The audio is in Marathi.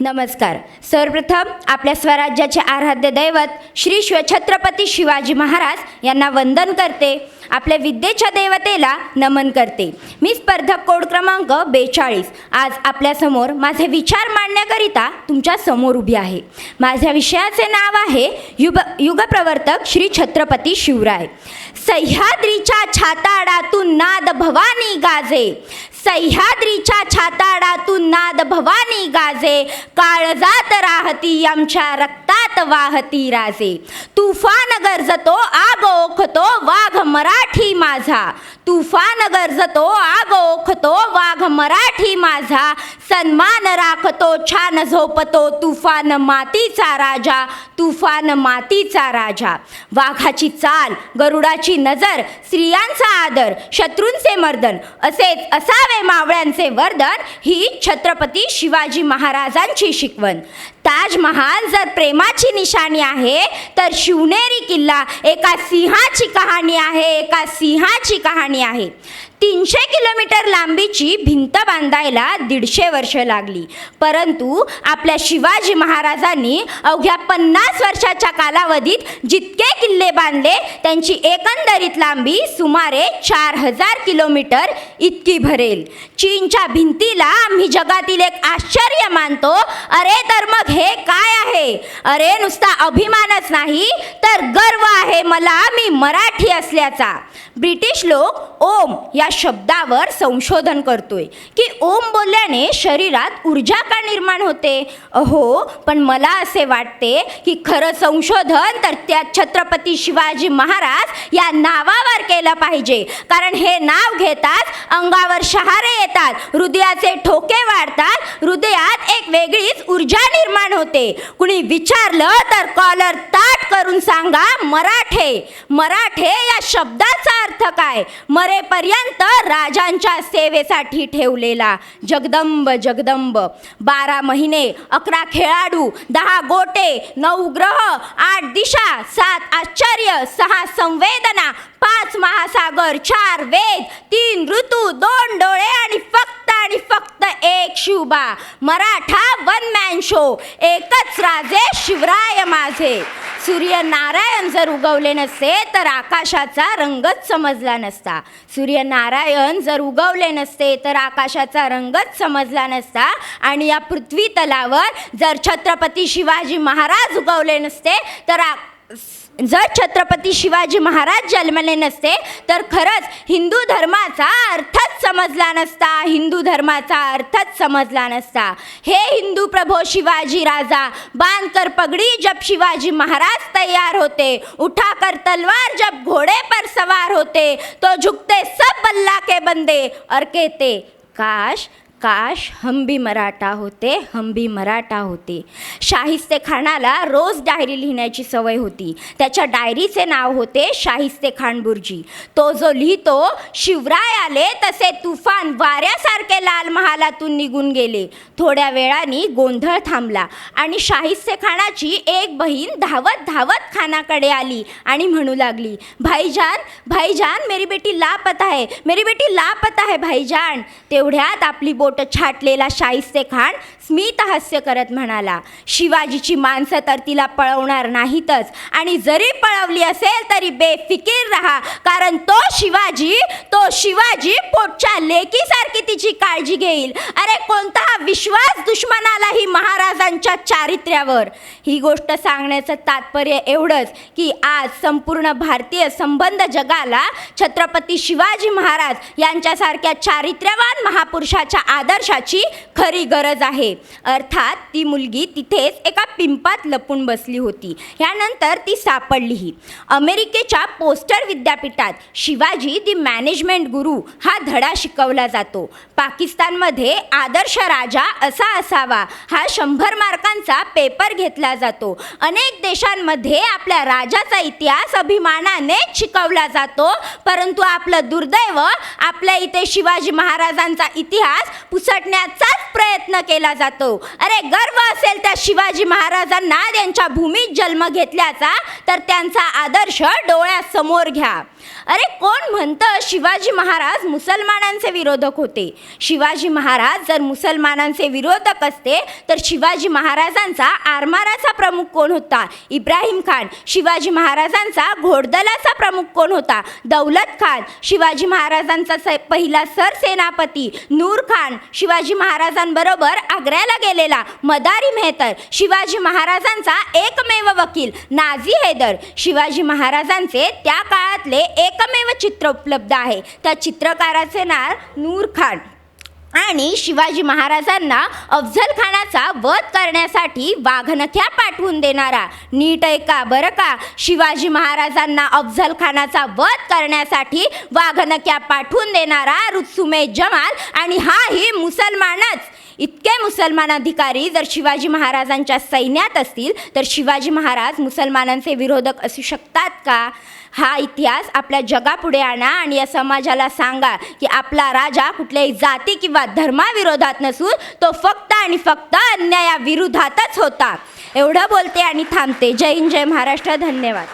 नमस्कार. सर्वप्रथम आपल्या स्वराज्याचे आराध्य दैवत श्री शिवछत्रपती शिवाजी महाराज यांना वंदन करते. आपल्या विद्येच्या देवतेला नमन करते. मी स्पर्धक कोड क्रमांक बेचाळीस. आज आपल्यासमोर माझे विचार मांडण्याकरिता तुमच्यासमोर उभी आहे. माझ्या विषयाचे नाव आहे युग युगप्रवर्तक श्री छत्रपती शिवराय. सह्याद्रीच्या छाताडातून नाद भवानी गाजे. सह्याद्रीच्या छाताडातून नाद भवानी गाजे. काळजात राहती आमच्या रक्त रक्तात वाहती राजे. तुफान गरजतो आग ओखतो वाघ मराठी माझा. तुफान गरजतो आग ओखतो वाघ मराठी माझा. सन्मान राखतो छान झोपतो तुफान मातीचा राजा तुफान मातीचा राजा. वाघाची चाल गरुडाची नजर स्त्रियांचा आदर शत्रूंचे मर्दन असेच असावे मावळ्यांचे वर्दन ही छत्रपती शिवाजी महाराजांची शिकवण. ताजमहाल जर प्रेमाची निशाणी आहे तर शिवनेरी किल्ला एका सिंहाची कहाणी आहे एका सिंहाची कहाणी आहे. तीनशे किलोमीटर लांबीची भिंत बांधायला दीडशे वर्ष लागली. परंतु आपल्या शिवाजी महाराजांनी अवघ्या पन्नास वर्षाच्या कालावधीत जितके किल्ले बांधले त्यांची एकंदरीत लांबी सुमारे चार हजार किलोमीटर इतकी भरेल. चीनच्या भिंतीला आम्ही जगातील एक आश्चर्य मानतो. अरे तर मग हे काय आहे? अरे नुसता अभिमानच नाही तर गर्व आहे मला मी मराठी असल्याचा. ब्रिटिश लोक ओम या शब्दावर संशोधन करतोय. की ओम बोलल्याने शरीरात ऊर्जा का निर्माण होते? अहो पण मला असे वाटते की खरं संशोधन तर त्या छत्रपती शिवाजी महाराज या नावावर केलं पाहिजे. कारण हे नाव घेताच अंगावर शहारे येतात हृदयाचे ठोके वाढतात हृदयात एक वेगळीच ऊर्जा निर्माण होते. कुणी विचारलं तर कॉलर ताट करून सांगा मराठे. मराठे या शब्दाचा अर्थ काय? मरेपर्यंत राजांच्या सेवेसाठी ठेवलेला जगदंब जगदंब. बारा महिने अकरा खेळाडू दहा गोटे नऊ ग्रह आठ दिशा सात आश्चर्य सहा संवेदना पाच महासागर चार वेद तीन ऋतू दोन डोळे आणि फक्त आणि फक्त एक Shivba Maratha one man show एकच राजे शिवराय माझे. सूर्यनारायण जर उगवले नसते तर आकाशाचा रंगच समजला नसता. सूर्यनारायण जर उगवले नसते तर आकाशाचा रंगच समजला नसता. आणि या पृथ्वी तलावर जर छत्रपती शिवाजी महाराज उगवले नसते तर आ जर छत्रपती शिवाजी महाराज जन्मले नसते तर खरंच हिंदू धर्माचा अर्थच समजला नसता. हिंदू धर्माचा अर्थच समजला नसता. हे हिंदू प्रभो शिवाजी राजा बांध कर पगड़ी जब शिवाजी महाराज तयार होते. उठा कर तलवार जब घोड़े पर सवार होते. तो झुकते सब बल्ला के बंदे. और कहते काश काश हम भी मराठा होते हम भी मराठा होते. शाहिस्ते खानाला रोज डायरी लिहिण्याची सवय होती. त्याच्या डायरीचे नाव होते शाहिस्ते खानबुर्जी तो जो लिहितो शिवराय आले तसे तुफान वाऱ्यासारखे लाल महालातून निघून गेले. थोड्या वेळाने गोंधळ थांबला आणि शाहिस्ते खानाची एक बहीण धावत धावत खानाकडे आली आणि म्हणू लागली भाईजान भाईजान मेरी बेटी लापता आहे मेरी बेटी लापता आहे भाईजान. तेवढ्यात आपली बोट छाटलेला शाहिस्ते खान स्मित हास्य करत म्हणाला शिवाजीची माणसं तर तिला पळवणार नाहीतच. आणि जरी पळवली असेल तरी बेफिकीर राहा कारण तो शिवाजी तो शिवाजी पोटच्या लेकीसारखी तिची काळजी घेईल. अरे कोणता हा विश्वास दुश्मनालाही महाराजांच्या चारित्र्यावर? ही गोष्ट सांगण्याचं तात्पर्य एवढंच की आज संपूर्ण भारतीय संबंध जगाला छत्रपती शिवाजी महाराज यांच्यासारख्या चारित्र्यवान महापुरुषाच्या आदर्शाची खरी गरज आहे. अर्थात ती मुलगी तिथेच एका पिंपात लपून बसली होती. ह्यानंतर ती सापडलीही. अमेरिकेच्या पोस्टर विद्यापीठात शिवाजी दी मॅनेजमेंट गुरु हा धडा शिकवला जातो. पाकिस्तानमध्ये आदर्श राजा असा असावा हा शंभर मार्कांचा पेपर घेतला जातो. अनेक देशांमध्ये आपल्या राजाचा इतिहास अभिमानाने शिकवला जातो परंतु आपलं दुर्दैव आपल्या इथे शिवाजी महाराजांचा इतिहास पुसटण्याचाच प्रयत्न केला जातो. जातो. अरे गर्व असेल त्या शिवाजी महाराजांना त्यांच्या भूमीत जन्म घेतल्याचा तर त्यांचा आदर्श डोळ्यासमोर घ्या. अरे कोण म्हणतं शिवाजी महाराज मुसलमानांचे विरोधक होते? शिवाजी महाराज जर मुसलमानांचे विरोधक असते तर शिवाजी महाराजांचा आरमाराचा प्रमुख कोण होता? इब्राहिम खान. शिवाजी महाराजांचा घोडदलाचा प्रमुख कोण होता? दौलत खान. शिवाजी महाराजांचा पहिला सरसेनापती नूर खान. शिवाजी महाराजांबरोबर आग्रा आग्र्याला गेलेला मदारी मेहतर शिवाजी महाराजांचा एकमेव वकील नाझी हैदर. शिवाजी महाराजांचे त्या काळातले एकमेव चित्र उपलब्ध आहे. त्या चित्रकाराचे नाव नूर खान. आणि शिवाजी महाराजांना अफझल खानाचा वध करण्यासाठी वाघनख्या पाठवून देणारा. नीट ऐका बरं का? शिवाजी महाराजांना अफझल खानाचा वध करण्यासाठी वाघनख्या पाठवून देणारा रुत्सुमे जमाल आणि हाही मुसलमानच. इतके मुसलमान अधिकारी जर शिवाजी महाराजांच्या सैन्यात असतील तर शिवाजी महाराज मुसलमानांचे विरोधक असू शकतात का? हा इतिहास आपल्या जगापुढे आणा आणि या समाजाला सांगा की आपला राजा कुठल्याही जाती किंवा धर्माविरोधात नसून तो फक्त आणि फक्त अन्यायाविरोधातच होता. एवढं बोलते आणि थांबते. जय हिंद जय महाराष्ट्र. धन्यवाद.